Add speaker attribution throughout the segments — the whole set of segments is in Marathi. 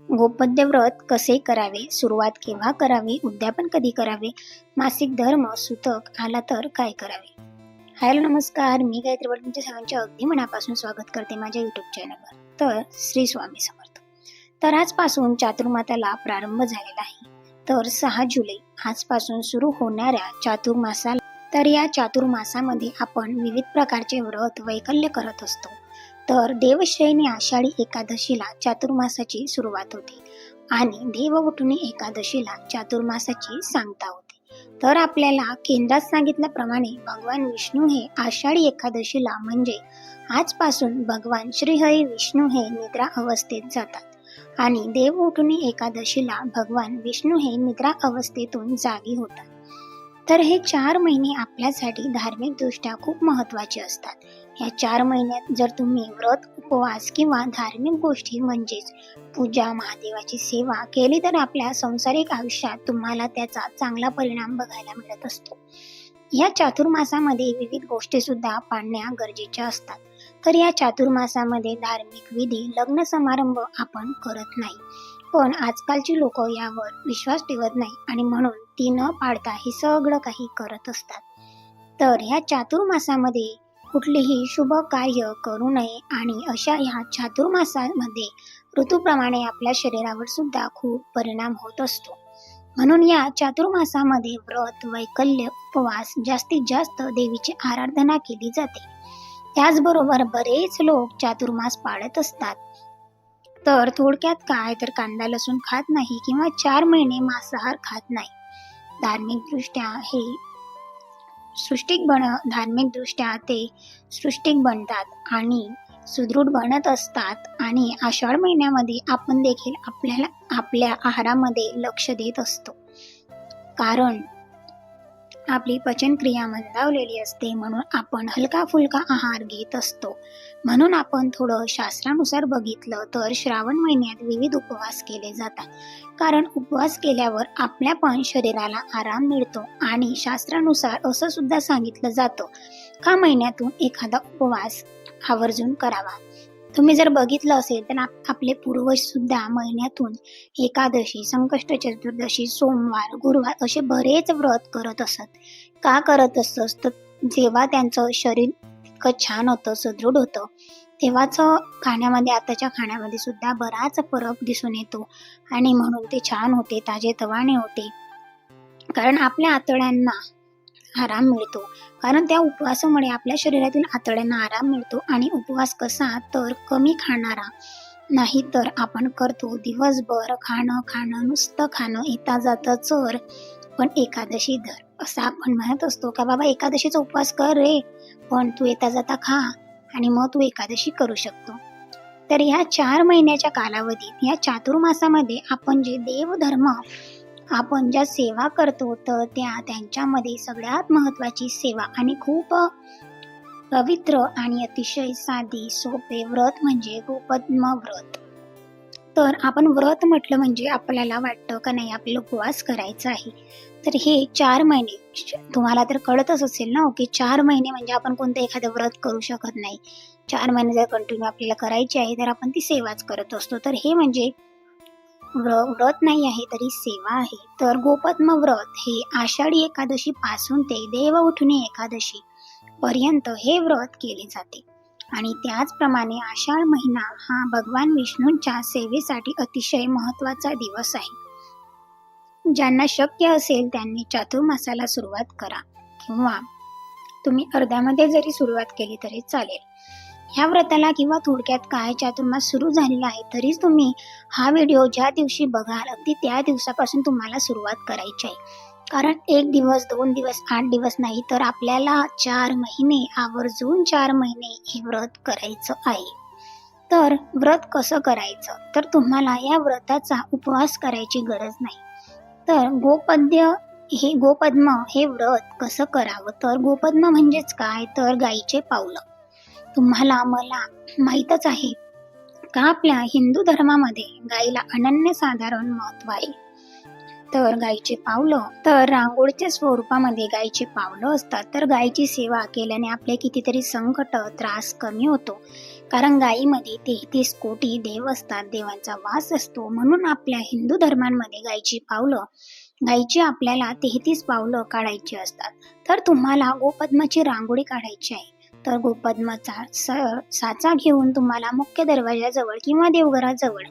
Speaker 1: गोपद्य व्रत कसे करावे? सुरुवात केव्हा करावी? उद्यापन कधी करावे? मासिक धर्म सुतक आला तर काय करावे? हॅलो नमस्कार. मी गायत्री भट तुमच्या सर्वांचे अगदी मनापासून स्वागत करते माझ्या युट्यूब चॅनलवर तर श्री स्वामी समर्थ. तर आजपासून चातुर्माताला प्रारंभ झालेला आहे. तर सहा जुलै आजपासून सुरू होणाऱ्या चातुर्मासाला तर या चातुर्मासामध्ये आपण विविध प्रकारचे व्रत वैकल्य करत असतो. तर देवश्रेणी आषाढी एकादशीला चातुर्मासाची सुरुवात होते आणि देवउठणी एकादशीला चातुर्मासाची सांगता होते. तर आपल्याला केंद्रात सांगितल्याप्रमाणे भगवान विष्णू हे आषाढी एकादशीला म्हणजे आजपासून भगवान श्रीहरी विष्णू हे निद्रा अवस्थेत जातात आणि देव एकादशीला भगवान विष्णू हे निद्रा अवस्थेतून जागी होतात. तर हे चार महिने आपल्यासाठी धार्मिकदृष्ट्या खूप महत्त्वाचे असतात. या चार महिन्यात जर तुम्ही व्रत उपवास किंवा धार्मिक गोष्टी म्हणजेच पूजा महादेवाची सेवा केली तर आपल्या संसारिक आयुष्यात तुम्हाला त्याचा चांगला परिणाम बघायला मिळत असतो. या चातुर्मासामध्ये विविध गोष्टी सुद्धा पाळण्या गरजेच्या असतात. तर या चातुर्मासामध्ये धार्मिक विधी लग्न समारंभ आपण करत नाही. पण आजकालची लोक यावर विश्वास ठेवत नाही आणि म्हणून ती न पाळता हे सगळं काही करत असतात. तर ह्या चातुर्मासामध्ये कुठलेही शुभ कार्य करू नये आणि अशा ह्या चातुर्मासामध्ये ऋतूप्रमाणे आपल्या शरीरावर सुद्धा खूप परिणाम होत असतो. म्हणून या चातुर्मासामध्ये व्रत वैकल्य उपवास जास्तीत जास्त देवीची आराधना केली जाते. त्याचबरोबर बरेच लोक चातुर्मास पाळत असतात. तर थोडक्यात काय? तर कांदा लसूण खात नाही किंवा चार महिने मांसाहार खात नाही. धार्मिकदृष्ट्या हे सृष्टिक बन धार्मिकदृष्ट्या ते सृष्टिक बनतात आणि सुदृढ बनत असतात. आणि आषाढ महिन्यामध्ये आपण देखील आपल्याला आपल्या आहारामध्ये लक्ष देत असतो. कारण आपली पचनक्रिया मंदावलेली असते म्हणून आपण हलका फुलका आहार घेत असतो. म्हणून आपण थोडं शास्त्रानुसार बघितलं तर श्रावण महिन्यात विविध उपवास केले जातात. कारण उपवास केल्यावर आपल्या पण शरीराला आराम मिळतो आणि शास्त्रानुसार असं सुद्धा सांगितलं जातं. का महिन्यातून एखादा उपवास आवर्जून करावा? तुम्ही जर बघितलं असेल तर आप- आपले पूर्वज सुद्धा महिन्यातून एकादशी संकष्ट चतुर्दशी सोमवार गुरुवार असे बरेच व्रत करत असत. का करत असत? तर जेव्हा त्यांचं शरीर इतकं छान होतं सुदृढ होतं तेव्हाच खाण्यामध्ये आताच्या खाण्यामध्ये सुद्धा बराच फरक दिसून येतो आणि म्हणून ते छान होते ताजे तवाने होते. कारण आपल्या आतड्यांना आराम मिळतो. कारण त्या उपवासामुळे आपल्या शरीरातील आतड्यांना आराम मिळतो आणि उपवास कसा तर कमी खाणारा. नाही तर आपण करतो दिवसभर खाणं खाणं नुसतं खाणं येता जातं चर. पण एकादशी धर. असं आपण म्हणत असतो का बाबा एकादशीचा उपवास कर रे. पण तू येता जाता खा आणि मग तू एकादशी करू शकतो. तर ह्या चार महिन्याच्या कालावधीत या चातुर्मासामध्ये आपण जे देवधर्म आपण ज्या सेवा करतो तर त्या त्यांच्यामध्ये सगळ्यात महत्त्वाची सेवा आणि खूप पवित्र आणि अतिशय साधी सोपे व्रत म्हणजे गोपद्म व्रत. तर आपण व्रत म्हटलं म्हणजे आपल्याला वाटतं का नाही आपल्याला उपवास करायचा आहे. तर हे चार महिने तुम्हाला तर कळतच असेल ना हो, की चार महिने म्हणजे आपण कोणतं एखादं व्रत करू शकत नाही. चार महिने जर कंटिन्यू आपल्याला करायचे आहे तर आपण ती सेवाच करत असतो. तर हे म्हणजे व्रत नाही आहे तरी सेवा आहे. तर गोपद्म व्रत हे आषाढी एकादशी पासून ते देव उठणे एकादशी पर्यंत हे व्रत केले जाते. आणि त्याचप्रमाणे आषाढ महिना हा भगवान विष्णूंच्या सेवेसाठी अतिशय महत्त्वाचा दिवस आहे. ज्यांना शक्य असेल त्यांनी चातुर्मासाला सुरुवात करा. किंवा तुम्ही अर्ध्यामध्ये जरी सुरुवात केली तरी चालेल. ह्या व्रताला किंवा थोडक्यात काय चातुर्मास सुरू झालेला आहे तरीच तुम्ही हा व्हिडिओ ज्या दिवशी बघाल अगदी त्या दिवसापासून तुम्हाला सुरुवात करायची आहे. कारण एक दिवस दोन दिवस आठ दिवस नाही तर आपल्याला चार महिने आवर्जून चार महिने हे व्रत करायचं आहे. तर व्रत कसं करायचं? तर तुम्हाला या व्रताचा उपवास करायची गरज नाही. तर गोपद्य हे गोपद्म हे व्रत कसं करावं? तर गोपद्म म्हणजेच काय? तर गाईचे पावलं. तुम्हाला मला माहीतच आहे. का आपल्या हिंदू धर्मामध्ये गाईला अनन्यसाधारण महत्त्व आहे? तर गायीचे पावलं तर रांगोळीच्या स्वरूपामध्ये गायीचे पावलं असतात. तर गायीची सेवा केल्याने आपले कितीतरी संकट त्रास कमी होतो. कारण गायीमध्ये तेहतीस कोटी देव असतात देवांचा वास असतो. म्हणून आपल्या हिंदू धर्मांमध्ये गायीची पावलं गायीची आपल्याला तेहतीस पावलं काढायची असतात. तर तुम्हाला गोपद्माची रांगोळी काढायची आहे. तर गोपद्माचा स साचा घेऊन तुम्हाला मुख्य दरवाजाजवळ किंवा देवघराजवळ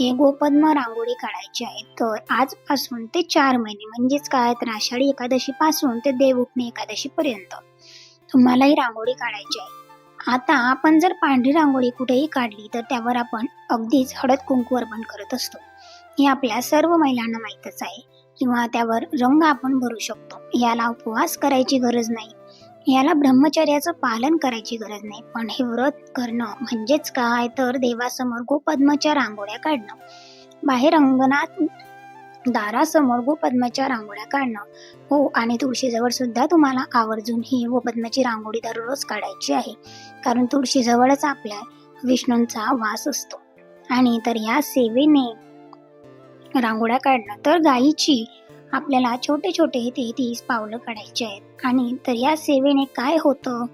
Speaker 1: हे गोपद्म रांगोळी काढायची आहे. तर आजपासून ते चार महिने म्हणजेच काय तर आषाढी एकादशी पासून ते देव उठणे एकादशी पर्यंत तुम्हाला ही रांगोळी काढायची आहे. आता आपण जर पांढरी रांगोळी कुठेही काढली तर त्यावर आपण अगदीच हळद कुंकू अर्पण करत असतो. हे आपल्या सर्व महिलांना माहीतच आहे. किंवा त्यावर रंग आपण भरू शकतो. याला उपवास करायची गरज नाही. याला ब्रह्मचर्याचं पालन करायची गरज नाही. पण हे व्रत करणं म्हणजेच काय? तर देवासमोर गोपद्माच्या रांगोळ्या काढणं. बाहेर अंगणात दारासमोर गोपद्माच्या रांगोळ्या काढणं. हो आणि तुळशीजवळ सुद्धा तुम्हाला आवर्जून ही गोपद्माची रांगोळी दररोज काढायची आहे. कारण तुळशीजवळच आपल्या विष्णूंचा वास असतो. आणि तर या सेवेने रांगोळ्या काढणं. तर गायीची आपल्याला छोटे छोटे तेहतीस पावलं काढायचे आहेत. आणि तर या सेवेने काय होतं?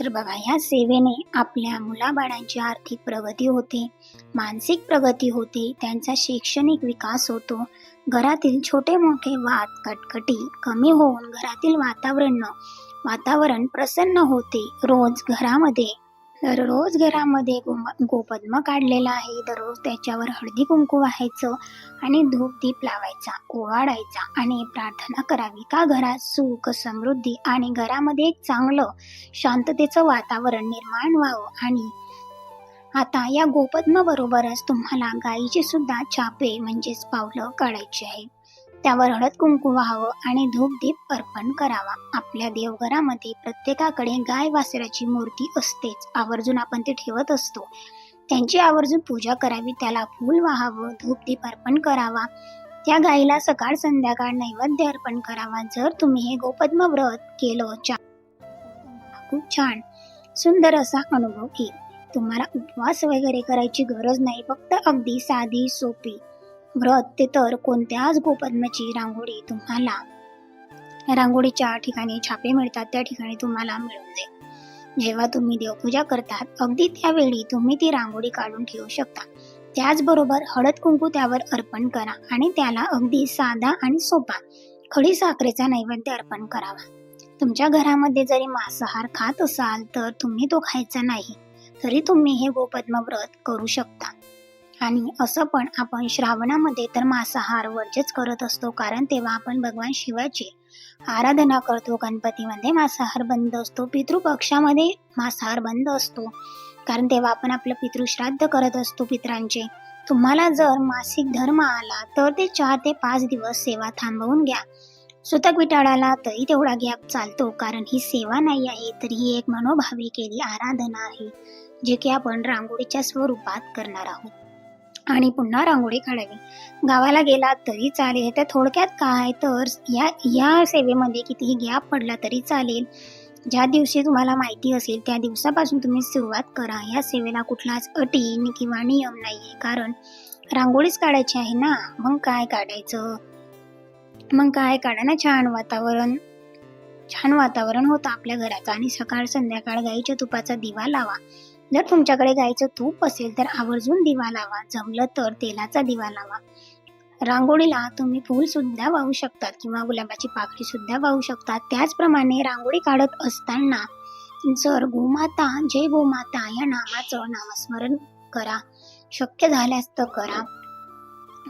Speaker 1: तर बघा या सेवेने आपल्या मुलाबाळांची आर्थिक प्रगती होते मानसिक प्रगती होते त्यांचा शैक्षणिक विकास होतो. घरातील छोटे मोठे वाद कटकटी कमी होऊन घरातील वातावरण वातावरण प्रसन्न होते. रोज घरामध्ये दररोज घरामध्ये गो- गोपद्म काढलेला आहे. दररोज त्याच्यावर हळदी कुंकू व्हायचं आणि धूप दीप लावायचा ओवाळायचा आणि प्रार्थना करावी. का घरात सुख समृद्धी आणि घरामध्ये एक चांगलं शांततेचं वातावरण निर्माण व्हावं? आणि आता या गोपद्म बरोबरच तुम्हाला गायीचे सुद्धा छापे म्हणजेच पावलं काढायची आहे त्यावर हळद कुंकू व्हावं आणि धूप दीप अर्पण करावा. आपल्या देवघरामध्ये प्रत्येकाकडे गाय वासराची मूर्ती असतेच. आवर्जून आपण ते ठेवत असतो. त्यांची आवर्जून पूजा करावी त्याला फूल वाहावं धूप दीप अर्पण करावा. त्या गायीला सकाळ संध्याकाळ नैवेद्य अर्पण करावा. जर तुम्ही हे गोपद्म व्रत केलं खूप छान. सुंदर असा अनुभव येईल तुम्हाला उपवास वगैरे करायची गरज नाही. फक्त अगदी साधी सोपी व्रत ते तर कोणत्याच गोपद्माची रांगोळी तुम्हाला रांगोळीच्या ठिकाणी छापे मिळतात त्या ठिकाणी तुम्हाला मिळून जाईल. जेव्हा तुम्ही देवपूजा करतात अगदी त्यावेळी तुम्ही ती रांगोळी काढून ठेवू शकता. त्याचबरोबर हळद कुंकू त्यावर अर्पण करा आणि त्याला अगदी साधा आणि सोपा खडी साखरेचा नैवेद्य अर्पण करावा. तुमच्या घरामध्ये जरी मांसाहार खात असाल तर तुम्ही तो खायचा नाही तरी तुम्ही हे गोपद्म व्रत करू शकता. आणि असं पण आपण श्रावणामध्ये तर मांसाहार वर्जच करत असतो कारण तेव्हा आपण भगवान शिवाची आराधना करतो गणपतीमध्ये मांसाहार बंद असतो पितृपक्षामध्ये मांसाहार बंद असतो. कारण तेव्हा आपण आपलं पितृश्राद्ध करत असतो पित्रांचे. तुम्हाला जर मासिक धर्म आला तर ते चार ते पाच दिवस सेवा थांबवून घ्या. सुतक विटाळाला तरी तेवढा गॅप चालतो कारण ही सेवा नाही आहे तर ही एक मनोभावी केली आराधना आहे जे की आपण रांगोळीच्या स्वरूपात करणार आहोत. आणि पुन्हा रांगोळी काढावी. गावाला गेला तरी चालेल. तर थोडक्यात काय? तर या या सेवेमध्ये कितीही गॅप पडला तरी चालेल. ज्या दिवशी तुम्हाला माहिती असेल त्या दिवसापासून तुम्ही सुरुवात करा. या सेवेला कुठलाच अटी किंवा नियम नाही आहे कारण रांगोळीच काढायची आहे ना? मग काय काढायचं? मग काय काढा ना छान वातावरण छान वातावरण होतं आपल्या घराचं. आणि सकाळ संध्याकाळ गाईच्या तुपाचा दिवा लावा. जर तुमच्याकडे गायचं तूप असेल तर आवर्जून दिवा लावा. जमलं तर तेलाचा दिवा लावा. रांगोळीला तुम्ही फूल सुद्धा वाहू शकतात किंवा गुलाबाची पाकळी सुद्धा वाहू शकतात. त्याचप्रमाणे रांगोळी काढत असताना जर गोमाता जय गोमाता या नामाचं नामस्मरण करा. शक्य झाल्यास तर करा.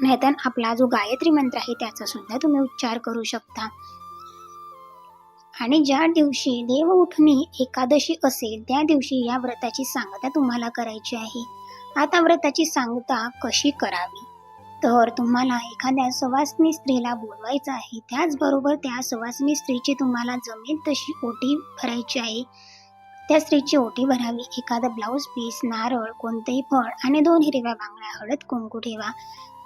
Speaker 1: नाहीतर आपला जो गायत्री मंत्र आहे त्याचा सुद्धा तुम्ही उच्चार करू शकता. आणि ज्या दिवशी देव उठणी एकादशी असेल त्या दिवशी या व्रताची सांगता तुम्हाला करायची आहे. आता व्रताची सांगता कशी करावी? तर तुम्हाला एखाद्या सवासनी स्त्रीला बोलवायचं आहे. त्याचबरोबर त्या सवासनी स्त्रीची तुम्हाला जमेल तशी ओटी भरायची आहे. त्या स्त्रीची ओटी भरावी. एखादा ब्लाऊज पीस नारळ कोणतेही फळ आणि दोन हिरव्या बांगड्या हळद कुंकू ठेवा.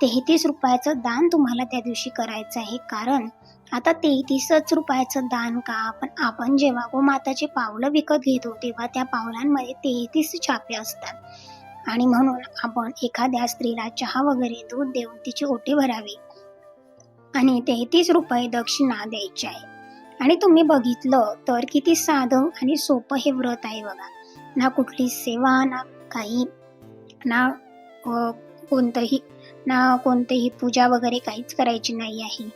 Speaker 1: तेहतीस रुपयाचं दान तुम्हाला त्या दिवशी करायचं आहे. कारण आता तेहतीसच रुपयाचं दान का? आपण आपण जेव्हा गोमाताचे पावलं विकत घेतो तेव्हा त्या पावलांमध्ये तेहतीस छापे असतात. आणि म्हणून आपण एखाद्या स्त्रीला चहा वगैरे दूध देऊन तिची ओटी भरावी आणि तेहतीस रुपये दक्षिणा द्यायची आहे. आणि तुम्ही बघितलं तर किती साधं आणि सोपं हे व्रत आहे बघा. ना कुठली सेवा ना काही ना कोणतंही ना कोणतेही पूजा वगैरे काहीच करायची नाही आहे.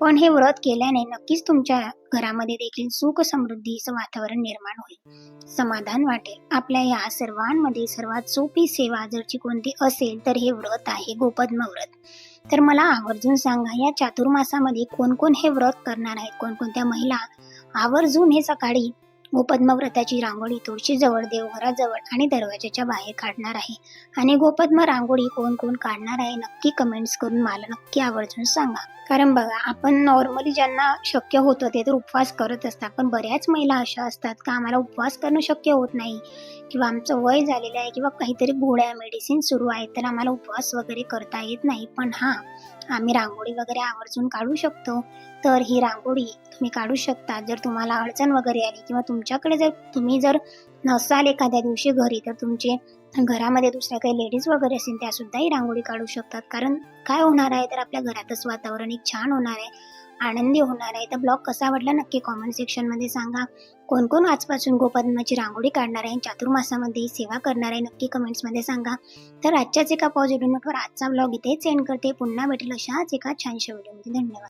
Speaker 1: पण हे व्रत केल्याने नक्कीच तुमच्या घरामध्ये देखील सुख समृद्धीचं वातावरण निर्माण होईल. समाधान वाटेल. आपल्या या सर्वांमध्ये सर्वात सोपी सेवा जरची कोणती असेल तर हे व्रत आहे गोपद्म व्रत. तर मला आवर्जून सांगा या चातुर्मासामध्ये कोण कोण हे व्रत करणार आहेत? कोणकोणत्या महिला आवर्जून हे सकाळी गोपद्म व्रताची रांगोळी तुळशीजवळ देवघराजवळ आणि दरवाजाच्या बाहेर काढणार आहे. आणि गोपद्म रांगोळी कोण कोण काढणार आहे नक्की कमेंट्स करून मला नक्की आवर्जून सांगा. कारण बघा आपण नॉर्मली ज्यांना शक्य होतं ते तर उपवास करत असतात पण बऱ्याच महिला अशा असतात का आम्हाला उपवास करणं शक्य होत नाही किंवा आमचं वय झालेलं आहे किंवा काहीतरी गोळ्या मेडिसिन सुरू आहेत तर आम्हाला उपवास वगैरे करता येत नाही. पण हां आम्ही रांगोळी वगैरे आवर्जून काढू शकतो. तर ही रांगोळी तुम्ही काढू शकता. जर तुम्हाला अडचण वगैरे आली किंवा तुमच्याकडे जर तुम्ही जर नसाल एखाद्या दिवशी घरी तर तुमचे घरामध्ये दुसऱ्या काही लेडीज वगैरे असतील त्यासुद्धाही ही रांगोळी काढू शकतात. कारण काय होणार आहे? तर आपल्या घरातच वातावरण एक छान होणार आहे. आनंदी होणार आहे. तर ब्लॉग कसा आवडला नक्की कॉमेंट सेक्शनमध्ये सांगा. कोण कोण आजपासून गोपद्माची रांगोळी काढणार आहे? चातुर्मासामध्ये सेवा करणार आहे? नक्की कमेंट्समध्ये सांगा. तर आजच्याच एका पॉझिटिव्ह नोटवर आजचा ब्लॉग इथेच एंड करते. पुन्हा भेटेल अशाच एका छानशा व्हिडिओमध्ये धन्यवाद.